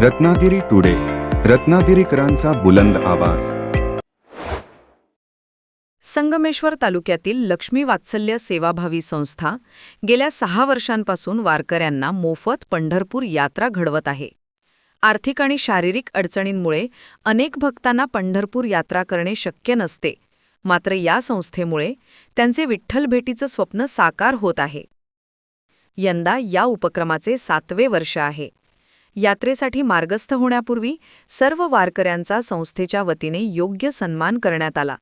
Ratnagiri today रत्नागिरीकरांचा बुलंद आवाज. संगमेश्वर तालुक्यातील लक्ष्मी वात्सल्य सेवाभावी संस्था गेल्या सहा वर्षांपासून वारकऱ्यांना मोफत पंढरपूर यात्रा घडवत आहे. आर्थिक आणि शारीरिक अडचणींमुळे अनेक भक्तांना पंढरपूर यात्रा करणे शक्य नसते. मात्र या संस्थेमुळे त्यांचे विठ्ठल भेटीचं स्वप्न साकार होत आहे. यंदा या उपक्रमाचे सातवे वर्ष आहे. यात्रेसाठी मार्गस्थ होण्यापूर्वी सर्व वारकऱ्यांचा संस्थेच्या वतीने योग्य सन्मान करण्यात आला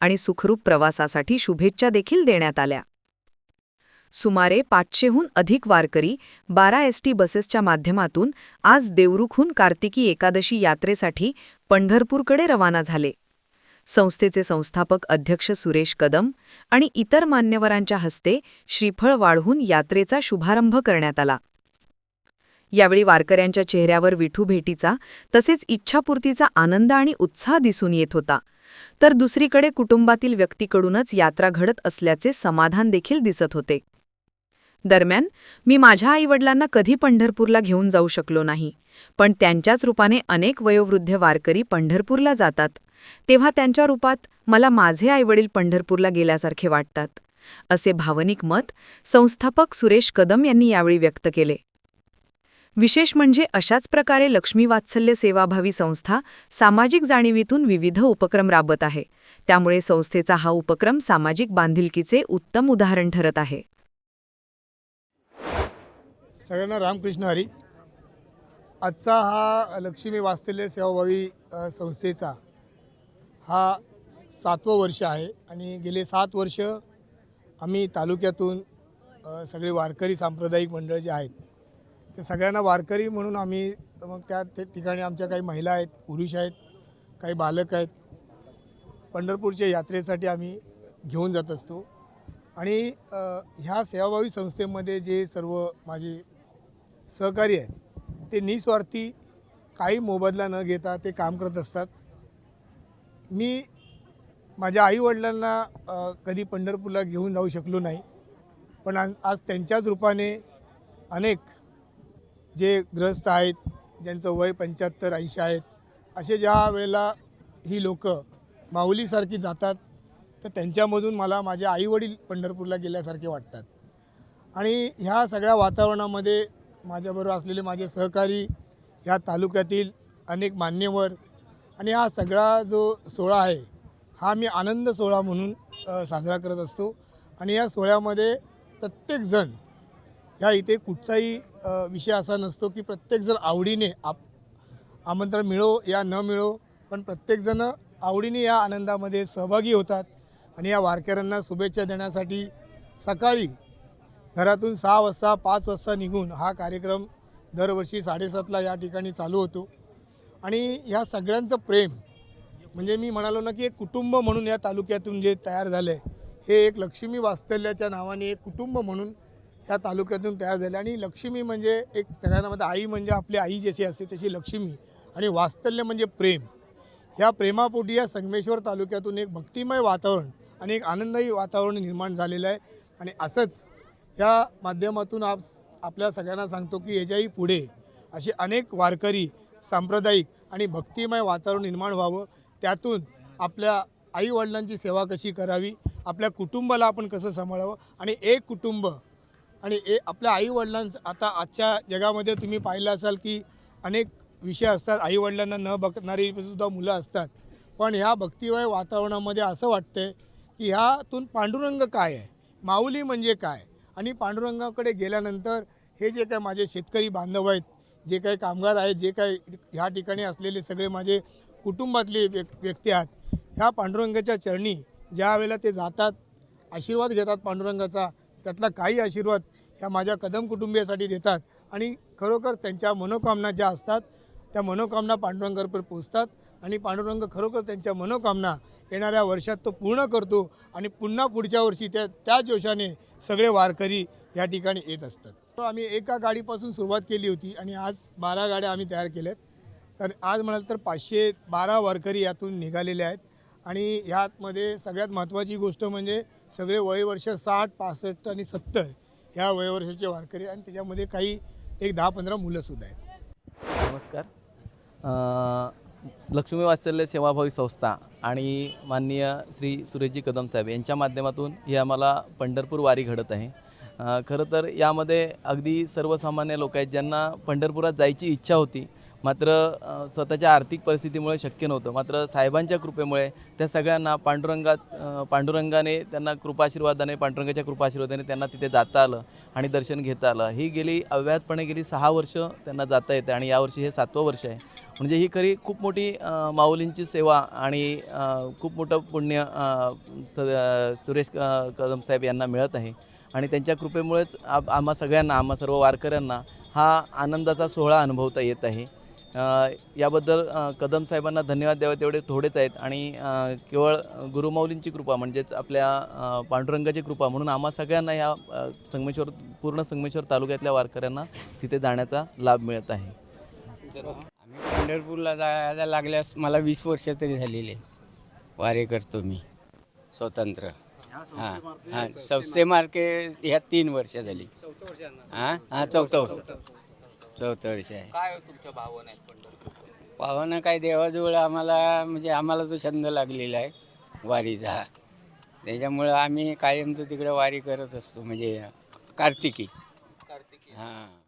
आणि सुखरूप प्रवासासाठी शुभेच्छा देखील देण्यात आल्या. सुमारे पाचशेहून अधिक वारकरी बारा एस टी बसेसच्या माध्यमातून आज देवरुखहून कार्तिकी एकादशी यात्रेसाठी पंढरपूरकडे रवाना झाले. संस्थेचे संस्थापक अध्यक्ष सुरेश कदम आणि इतर मान्यवरांच्या हस्ते श्रीफळ वाढवून यात्रेचा शुभारंभ करण्यात आला. यावेळी वारकऱ्यांच्या चेहऱ्यावर विठू भेटीचा तसेच इच्छापूर्तीचा आनंद आणि उत्साह दिसून येत होता. तर दुसरीकडे कुटुंबातील व्यक्तीकडूनच यात्रा घडत असल्याचे समाधान देखील दिसत होते. दरम्यान मी माझ्या आईवडिलांना कधी पंढरपूरला घेऊन जाऊ शकलो नाही. पण त्यांच्याच रूपाने अनेक वयोवृद्ध वारकरी पंढरपूरला जातात. तेव्हा त्यांच्या रूपात मला माझे आईवडील पंढरपूरला गेल्यासारखे वाटतात. असे भावनिक मत संस्थापक सुरेश कदम यांनी यावेळी व्यक्त केले. विशेष म्हणजे अशाच प्रकारे लक्ष्मी वात्सल्य सेवाभावी संस्था सामाजिक जाणीवीतून विविध उपक्रम राबत आहे. त्यामुळे संस्थेचा हा उपक्रम सामाजिक बांधिलकीचे उत्तम उदाहरण ठरत आहे. सगळ्यांना रामकृष्ण हरी. आजचा हा लक्ष्मी वात्सल्य सेवाभावी संस्थेचा हा सातवं वर्ष आहे आणि गेले सात वर्ष आम्ही तालुक्यातून सगळे वारकरी सांप्रदायिक मंडळ जे आहेत ते सगळ्यांना वारकरी म्हणून आम्ही मग त्या ठिकाणी आमच्या काही महिला आहेत पुरुष आहेत काही बालक आहेत पंढरपूरच्या यात्रेसाठी आम्ही घेऊन जात असतो. आणि ह्या सेवाभावी संस्थेमध्ये जे सर्व माझे सहकारी आहेत ते निस्वार्थी काही मोबदला न घेता ते काम करत असतात. मी माझ्या आईवडिलांना कधी पंढरपूरला घेऊन जाऊ शकलो नाही पण आज आज त्यांच्याच रूपाने अनेक जे ग्रस्त आहेत ज्यांचं वय पंच्याहत्तर ऐंशी आहेत असे ज्या वेळेला ही लोक माऊलीसारखी जातात तर त्यांच्यामधून मला माझे आईवडील पंढरपूरला गेल्यासारखे वाटतात. आणि ह्या सगळ्या वातावरणामध्ये माझ्याबरोबर असलेले माझे सहकारी ह्या तालुक्यातील अनेक मान्यवर आणि हा सगळा जो सोहळा आहे हा मी आनंद सोहळा म्हणून साजरा करत असतो. आणि या सोहळ्यामध्ये प्रत्येकजण ह्या इथे कुठचाही विषय असा नसतो की प्रत्येकजण आवडीने आप आमंत्रण मिळो या न मिळो पण प्रत्येकजण आवडीने या आनंदामध्ये सहभागी होतात आणि या वारकऱ्यांना शुभेच्छा देण्यासाठी सकाळी घरातून सहा वाजता पाच वाजता निघून हा कार्यक्रम दरवर्षी साडेसातला या ठिकाणी चालू होतो. आणि ह्या सगळ्यांचं प्रेम म्हणजे मी म्हणालो ना की एक कुटुंब म्हणून या तालुक्यातून जे तयार झालं आहे हे एक लक्ष्मी वास्तल्याच्या नावाने एक कुटुंब म्हणून ह्या तालुक्यातून तयार झाले. आणि लक्ष्मी म्हणजे एक सगळ्यांना मध्ये आई म्हणजे आपली आई जशी असते तशी लक्ष्मी. आणि वास्तल्य म्हणजे प्रेम. ह्या प्रेमापोटी या संगमेश्वर तालुक्यातून एक भक्तिमय वातावरण आणि एक आनंददायी वातावरण निर्माण झालेलं आहे. आणि असंच या माध्यमातून आप आपल्या सगळ्यांना सांगतो की याच्याही पुढे असे अनेक वारकरी सांप्रदायिक आणि भक्तिमय वातावरण निर्माण व्हावं. त्यातून आपल्या आईवडिलांची सेवा कशी करावी आपल्या कुटुंबाला आपण कसं सांभाळावं आणि एक कुटुंब आणि ए आपल्या आईवडिलांचं आता आजच्या जगामध्ये तुम्ही पाहिलं असाल की अनेक विषय असतात. आईवडिलांना न बघणारी सुद्धा मुलं असतात. पण ह्या भक्तिमय वातावरणामध्ये असं वाटतंय की ह्यातून पांडुरंग काय आहे? माऊली म्हणजे काय? आणि पांडुरंगाकडे गेल्यानंतर हे जे काय माझे शेतकरी बांधव आहेत जे काही कामगार आहेत जे काही ह्या ठिकाणी असलेले सगळे माझे कुटुंबातले व्यक् व्यक्ती आहेत ह्या पांडुरंगाच्या चरणी ज्या वेळेला ते जातात आशीर्वाद घेतात पांडुरंगाचा त्यातला काही आशीर्वाद ह्या माझ्या कदम कुटुंबियासाठी देतात. आणि खरोखर त्यांच्या मनोकामना ज्या असतात त्या मनोकामना पांडुरंगावर पोचतात. आणि पांडुरंग खरोखर त्यांच्या मनोकामना येणाऱ्या वर्षात तो पूर्ण करतो आणि पुन्हा पुढच्या वर्षी त्या त्या जोशाने सगळे वारकरी या ठिकाणी येत असतात. तर आम्ही एका गाडीपासून सुरुवात केली होती आणि आज बारा गाड्या आम्ही तयार केल्यात. तर आज म्हणाल तर पाचशे बारा वारकरी यातून निघालेले आहेत. आणि ह्यातमध्ये सगळ्यात महत्त्वाची गोष्ट म्हणजे सगळे वयवर्ष साठ पासष्ट आणि सत्तर ह्या वयवर्षाचे वारकरी आणि त्याच्यामध्ये काही एक दहा पंधरा मुलंसुद्धा आहेत. नमस्कार. लक्ष्मी वात्सल्य सेवाभावी संस्था आणि माननीय श्री सुरेशजी कदम साहेब यांच्या माध्यमातून ही आम्हाला पंढरपूर वारी घडत आहे. खरं तर यामध्ये अगदी सर्वसामान्य लोक आहेत ज्यांना पंढरपुरात जायची इच्छा होती मात्र स्वतःच्या आर्थिक परिस्थितीमुळे शक्य नव्हतं. मात्र साहेबांच्या कृपेमुळे त्या सगळ्यांना पांडुरंगात पांडुरंगाने त्यांना कृपाशीर्वादाने पांडुरंगाच्या कृपाशीर्वादाने त्यांना तिथे जाता आलं आणि दर्शन घेता आलं. ही गेली अव्याहतपणे गेली सहा वर्ष त्यांना जाता येतं आणि यावर्षी हे सातवं वर्ष आहे. म्हणजे ही खरी खूप मोठी माऊलींची सेवा आणि खूप मोठं पुण्य स सुरेश कदम साहेब यांना मिळत आहे. आणि त्यांच्या कृपेमुळेच आम्हा सगळ्यांना आम्हा सर्व वारकऱ्यांना हा आनंदाचा सोहळा अनुभवता येत आहे. याबद्दल कदम साहेबांना धन्यवाद द्यावे तेवढे थोडेच आहेत. आणि केवळ गुरुमाऊलींची कृपा म्हणजेच आपल्या पांडुरंगाची कृपा म्हणून आम्हा सगळ्यांना या अ, संगमेश्वर पूर्ण संगमेश्वर तालुक्यातल्या वारकऱ्यांना तिथे जाण्याचा लाभ मिळत आहे. आम्ही पंढरपूरला जायला लागल्यास मला वीस वर्ष तरी झालेली आहे. वारे करतो मी. स्वतंत्र. हां हां संस्थेमार्के ह्या तीन वर्ष झाली. हां हां चौथं. वर्ष आहे. काय तुमच्या भावना आहेत पंढरपूर काय देवाजवळ आम्हाला म्हणजे आम्हाला तो छंद लागलेला आहे वारीचा. त्याच्यामुळं आम्ही कायम तो तिकडे वारी करत असतो म्हणजे कार्तिकी. कार्तिकी. हां.